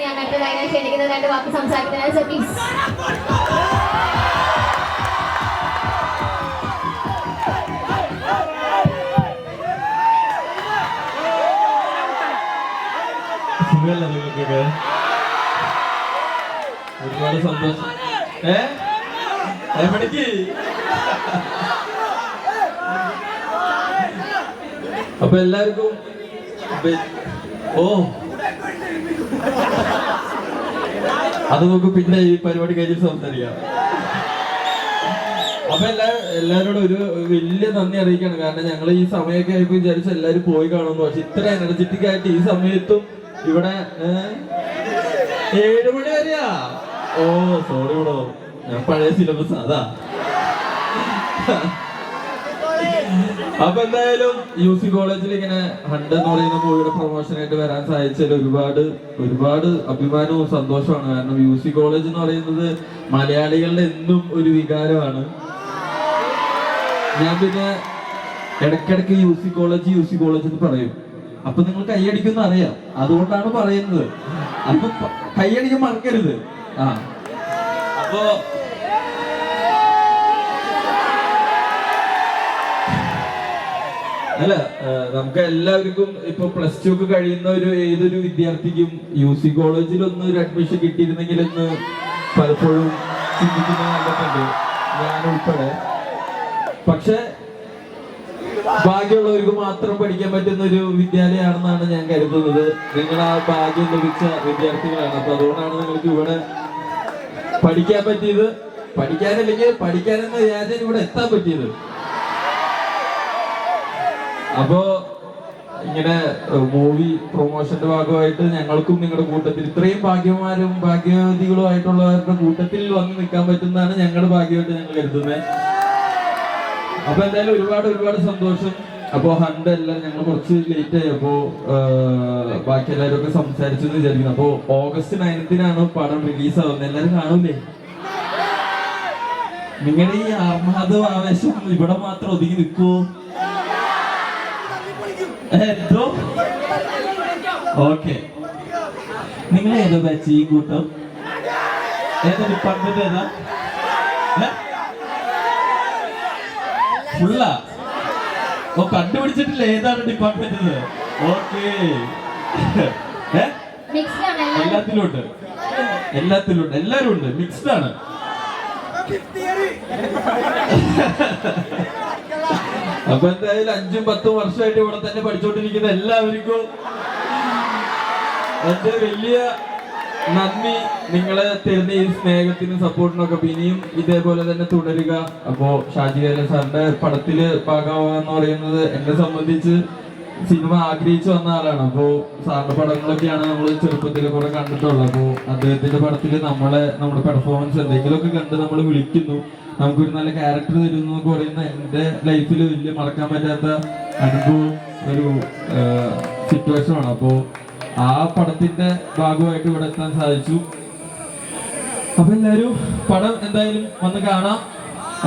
ഞാൻ അടുത്തതായി ക്ഷണിക്കുന്നത് രണ്ട് വാക്ക് സംസാരിക്കുന്നത്. സർ പ്ലീസ് സുഖമല്ല നിങ്ങൾക്കൊക്കെ? ഒരുപാട് സന്തോഷം. ഏ? എവിടേക്ക്? അപ്പൊ എല്ലാവർക്കും ഓ. അത് നമുക്ക് പിന്നെ ഈ പരിപാടി കഴിഞ്ഞിട്ട് സംസാരിക്കാം. അപ്പൊ എല്ലാ എല്ലാരോടും ഒരു വലിയ നന്ദി അറിയിക്കാണ് കാരണം ഞങ്ങൾ ഈ സമയമൊക്കെ ആയപ്പോ വിചാരിച്ച എല്ലാരും പോയി കാണുന്നു പക്ഷെ ഇത്ര എനർജറ്റിക് ആയിട്ട് ഈ സമയത്തും ഇവിടെ? ഏഴ് മണി വരെയാ? Oh sorry bro. ഞാൻ പഴയ സിലബസ് അതാ. അപ്പൊ എന്തായാലും യു സി കോളേജിൽ ഇങ്ങനെ ഹണ്ട് എന്ന് പറയുന്ന മൂവിയുടെ പ്രൊമോഷൻ ആയിട്ട് വരാൻ സാധിച്ചതിൽ ഒരുപാട് ഒരുപാട് അഭിമാനവും സന്തോഷമാണ് കാരണം യു സി കോളേജ് എന്ന് പറയുന്നത് മലയാളികളുടെ എന്നും ഒരു വികാരമാണ്. ഞാൻ പിന്നെ ഇടക്കിടക്ക് U C college U C college എന്ന് പറയും. അപ്പൊ നിങ്ങൾ കൈയടിക്കുന്ന അറിയാം. അതുകൊണ്ടാണ് പറയുന്നത്. അപ്പൊ കൈയടിക്കാൻ മറക്കരുത്. ആ. അപ്പോ അല്ല നമുക്ക് എല്ലാവർക്കും ഇപ്പൊ പ്ലസ് ടു ഒക്കെ കഴിയുന്ന ഒരു ഏതൊരു വിദ്യാർത്ഥിക്കും യു സി കോളേജിൽ ഒന്ന് ഒരു അഡ്മിഷൻ കിട്ടിയിരുന്നെങ്കിൽ എന്ന് പലപ്പോഴും ചിന്തിക്കുന്ന കണ്ടിട്ടുണ്ട് ഞാൻ ഉൾപ്പെടെ. പക്ഷെ ഭാഗ്യമുള്ളവർക്ക് മാത്രം പഠിക്കാൻ പറ്റുന്ന ഒരു വിദ്യാലയമാണെന്നാണ് ഞാൻ കരുതുന്നത്. നിങ്ങൾ ആ ഭാഗ്യം ലഭിച്ച വിദ്യാർത്ഥികളാണ്. അപ്പൊ അതുകൊണ്ടാണ് നിങ്ങൾക്ക് ഇവിടെ പഠിക്കാൻ പറ്റിയത്. പഠിക്കാനല്ലെങ്കിൽ പഠിക്കാനെന്ന് ഞാൻ ഇവിടെ എത്താൻ പറ്റിയത്. അപ്പോ ഇങ്ങനെ മൂവി പ്രൊമോഷന്റെ ഭാഗമായിട്ട് ഞങ്ങൾക്കും നിങ്ങളുടെ കൂട്ടത്തിൽ ഇത്രയും ഭാഗ്യമാരും ഭാഗ്യവതികളും ആയിട്ടുള്ളവരുടെ കൂട്ടത്തിൽ വന്ന് നിൽക്കാൻ പറ്റുന്നതാണ് ഞങ്ങളുടെ ഭാഗ്യമായിട്ട് ഞങ്ങൾ കരുതുന്നത് അപ്പൊ എന്തായാലും ഒരുപാട് ഒരുപാട് സന്തോഷം. അപ്പോ ഹണ്ട് എല്ലാം ഞങ്ങൾ കുറച്ച് ലേറ്റ് ആയി. അപ്പോ ബാക്കി എല്ലാവരും ഒക്കെ സംസാരിച്ചു എന്ന് വിചാരിക്കുന്നു. അപ്പോ ഓഗസ്റ്റ് നയൻത്തിനാണ് പടം റിലീസ് ആവുന്നത്. എല്ലാരും കാണൂലേ? നിങ്ങളുടെ ഈ ആർമാദവും ആവേശം ഇവിടെ മാത്രം ഒതുങ്ങി നിൽക്കൂ. എന്തോ? ഓക്കെ. നിങ്ങൾ ഏതോ ബാച്ച് ഈ കൂട്ടം? ഏതാ ഡിപ്പാർട്ട്മെന്റ് ഏതാ? ഫുള്ളാ? ഓ കണ്ടുപിടിച്ചിട്ടില്ല ഏതാണ് ഡിപ്പാർട്ട്മെന്റ് ഓക്കെ. എല്ലാത്തിലുണ്ട്. എല്ലാത്തിലുണ്ട്. എല്ലാരും ഉണ്ട്. മിക്സ്ഡ് ആണ്. അപ്പൊ എന്തായാലും അഞ്ചും പത്തും വർഷമായിട്ട് ഇവിടെ തന്നെ പഠിച്ചുകൊണ്ടിരിക്കുന്ന എല്ലാവർക്കും എന്റെ വലിയ നന്ദി. നിങ്ങളെ തരുന്ന ഈ സ്നേഹത്തിനും സപ്പോർട്ടിനും ഒക്കെ ഇനിയും ഇതേപോലെ തന്നെ തുടരുക. അപ്പോ ഷാജി വേല സാറിന്റെ പടത്തിൽ ഭാഗമാവുക എന്ന് പറയുന്നത് എന്നെ സംബന്ധിച്ച് സിനിമ ആഗ്രഹിച്ചു വന്ന ആളാണ്. അപ്പോ സാറിന്റെ പടങ്ങളൊക്കെയാണ് നമ്മൾ ചെറുപ്പത്തിൽ കുറെ കണ്ടിട്ടുള്ളത്. അപ്പോ അദ്ദേഹത്തിന്റെ പടത്തിൽ നമ്മളെ നമ്മുടെ പെർഫോമൻസ് എന്തെങ്കിലുമൊക്കെ കണ്ട് നമ്മൾ വിളിക്കുന്നു. നമുക്കൊരു നല്ല ക്യാരക്ടർ തരുന്നു എന്നൊക്കെ പറയുന്ന എന്റെ ലൈഫിൽ വലിയ മറക്കാൻ പറ്റാത്ത അനുഭവം ഒരു സിറ്റുവേഷൻ ആണ്. അപ്പോ ആ പടത്തിന്റെ ഭാഗമായിട്ട് ഇവിടെ എത്താൻ സാധിച്ചു. അപ്പൊ എല്ലാരും പടം എന്തായാലും വന്ന് കാണാം.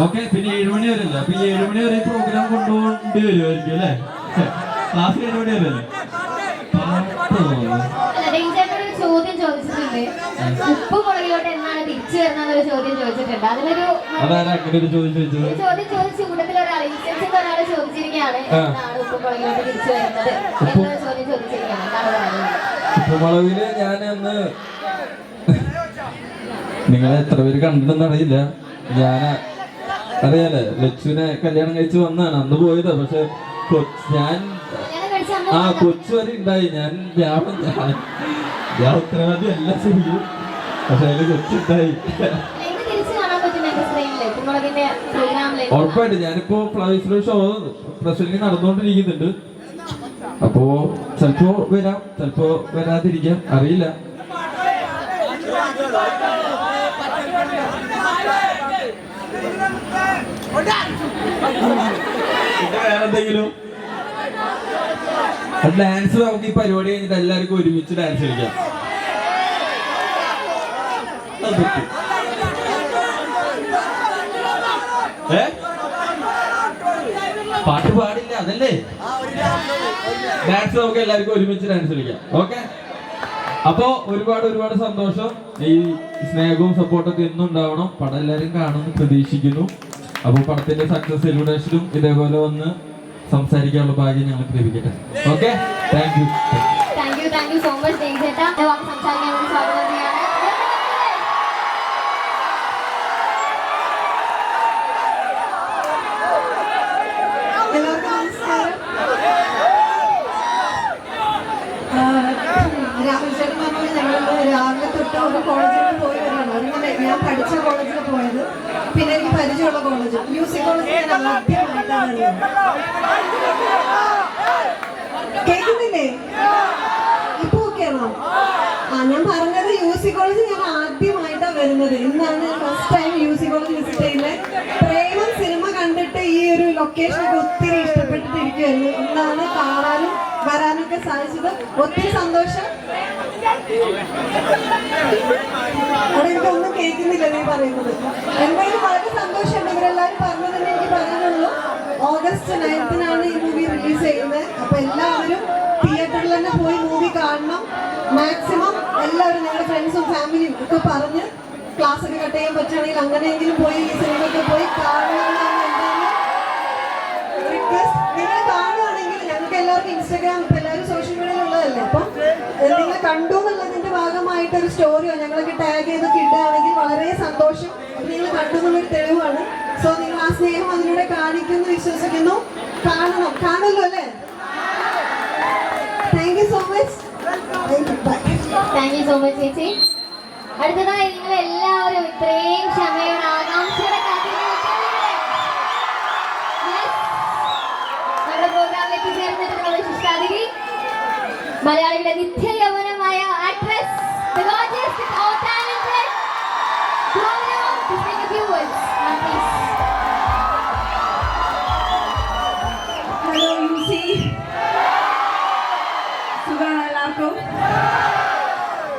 ഓക്കെ പിന്നെ ഏഴുമണി വരെ അല്ലേ? അപ്പൊ ഈ ഏഴുമണി വരെ പ്രോഗ്രാം കൊണ്ടുപോകേണ്ടി വരുമായിരിക്കും അല്ലേ? ക്ലാസ് ഏഴുമണി വരെ അല്ലേ? ചോദ്യം ചോദിച്ചിട്ടുണ്ട്. ഉപ്പ് ചോദ്യം ചോദിച്ചിട്ടുണ്ട്. അതിനൊരു ഒരു ചോദ്യം ഒരു ചോദിച്ചു കൂട്ടത്തിൽ ഒരാൾ ഇൻസ്റ്റൻസിൽ ഒരാൾ ചോദിച്ചിരിക്കുകയാണ്. ആ. എന്നാണ് ഉപ്പ് പുറകിലോട്ട് തിരിച്ചു വരുന്നത്. എന്നൊരു ചോദ്യം ചോദിച്ചിരിക്കുകയാണ്. എന്താണ് ഉപ്പുമുളകിൽ ഞാൻ നിങ്ങളെ എത്ര പേര് കണ്ടിട്ടുണ്ടെന്ന് അറിയില്ല. ഞാൻ അറിയാലേ ലച്ചുവിനെ കല്യാണം കഴിച്ച് വന്നാണ് അന്ന് പോയതാ. പക്ഷെ ഞാൻ ആ കൊച്ചു വരെ ഉണ്ടായി. ഞാൻ ഞാൻ ഉത്തരവാദി എല്ലാം ചെയ്യും ഉറപ്പായിട്ട് ഞാനിപ്പോ ഫ്ലവേഴ്സിലെ ഷോ പ്രസന്റിങ് നടന്നുകൊണ്ടിരിക്കുന്നുണ്ട്. അപ്പോ ചിലപ്പോ വരാം ചിലപ്പോ വരാതിരിക്കാം. അറിയില്ല. ഡാൻസ് നമുക്ക് ഈ പരിപാടി കഴിഞ്ഞിട്ട് എല്ലാവർക്കും ഒരുമിച്ച് ഡാൻസ് കളിക്കാം. അത്. ഏ? പാട്ട് പാടില്ല അതല്ലേ? ഡാൻസ് നമുക്ക് എല്ലാവർക്കും ഒരുമിച്ച് ഡാൻസ് കളിക്കാം. ഓക്കെ അപ്പോ ഒരുപാട് ഒരുപാട് സന്തോഷം. ഈ സ്നേഹവും സപ്പോർട്ടൊക്കെ എന്നും ഉണ്ടാവണം. പടം എല്ലാവരും കാണുമെന്ന് പ്രതീക്ഷിക്കുന്നു. അപ്പോൾ പടത്തിന്റെ സക്സസ് സെലിബ്രേഷനും ഇതേപോലെ വന്ന് സംസാരിക്കാനുള്ള ഭാഗ്യം ഞങ്ങൾക്ക് ലഭിക്കട്ടെ. Okay thank you thank you thank you so much സംസാരിക്കാൻ വേണ്ടി സ്വാഗതം ചെയ്യാണ് എല്ലാവർക്കും നമസ്കാരം ആ, രാഹുൽ ചേട്ടൻ പറഞ്ഞ ഞങ്ങൾ തൊട്ട് ഒരു കോളേജിൽ പോയി അതിങ്ങനെ ഞാൻ പഠിച്ച കോളേജിൽ പോയത്. പിന്നെ എനിക്ക് പരിചയമുള്ള കോളേജ്. മ്യൂസിക് വരുന്നത്. കേൾക്കുന്നില്ലേ? ഇപ്പൊ ഓക്കെയാണോ ആ ഞാൻ പറഞ്ഞത് യു സി കോളേജ് ഞാൻ ആദ്യമായിട്ടാണ് വരുന്നത്. ഇന്നാണ് first time U C college visit ചെയ്യുന്നത് പ്രേമം സിനിമ കണ്ടിട്ട് ഈ ഒരു ലൊക്കേഷനൊക്കെ ഒത്തിരി ഇഷ്ടപ്പെട്ടിട്ടിരിക്കുമായിരുന്നു ഇന്നാണ് കാണാനും വരാനൊക്കെ സാധിച്ചത്. ഒത്തിരി സന്തോഷം. എനിക്കൊന്നും കേൾക്കുന്നില്ല നീ പറയുന്നത്. എന്തായാലും വളരെ സന്തോഷമുണ്ട്. ഇവരെല്ലാവരും പറഞ്ഞതെന്ന് എനിക്ക് പറയാനുള്ളൂ. ഓഗസ്റ്റ് നയൻത്തിനാണ് ഈ മൂവി റിലീസ് ചെയ്യുന്നത്. അപ്പൊ എല്ലാവരും തിയേറ്ററിൽ തന്നെ പോയി മൂവി കാണണം. മാക്സിമം എല്ലാവരും നിങ്ങളുടെ ഫ്രണ്ട്സും ഫാമിലിയും ഒക്കെ പറഞ്ഞ് ക്ലാസ് ഒക്കെ കട്ട് ചെയ്യാൻ പറ്റുകയാണെങ്കിൽ അങ്ങനെയെങ്കിലും പോയി ഈ സിനിമയൊക്കെ പോയി കാണണമെന്നാണ് എന്താണ് റിക്വസ്റ്റ് നിങ്ങൾ കാണുകയാണെങ്കിൽ ഞങ്ങൾക്ക് എല്ലാവർക്കും ഇൻസ്റ്റാഗ്രാം എല്ലാവരും ഉള്ളതല്ലേ അപ്പം നിങ്ങൾ കണ്ടു എന്നുള്ളതിന്റെ ഭാഗമായിട്ട് ഒരു സ്റ്റോറിയോ ഞങ്ങളൊക്കെ ടാഗ് ചെയ്തൊക്കെ ഇടുകയാണെങ്കിൽ വളരെ സന്തോഷം. നിങ്ങൾ കണ്ടു എന്നുള്ളൊരു തെളിവാണ്. സോ നിങ്ങൾ ആ സ്നേഹം അതിലൂടെ കാണിക്കുന്നു വിശ്വസിക്കുന്നു. കാണണം. കാണുമല്ലോ അല്ലേ? Thank you so much thank you so much ചേച്ചി. അടുത്തതായി നിങ്ങൾ എല്ലാവരും ഇത്രയും ക്ഷമയോടെ ആകാംക്ഷയുടെ. നമ്മുടെ പ്രോഗ്രാമിൽ എത്തിച്ചേർന്നിട്ടുള്ള വിശിഷ്ടാതിഥി മലയാളികളുടെ നിത്യ യൗവനമായ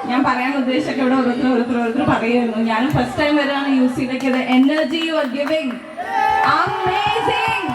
ഞാൻ പറയാൻ ഉദ്ദേശിച്ചൊക്കെ ഇവിടെ ഓരോരുത്തർ ഓരോരുത്തർ ഓരോരുത്തർ പറയുന്നു ഞാനും ഫസ്റ്റ് ടൈം വരാണ് യൂസ് ചെയ്തത് energy you are giving amazing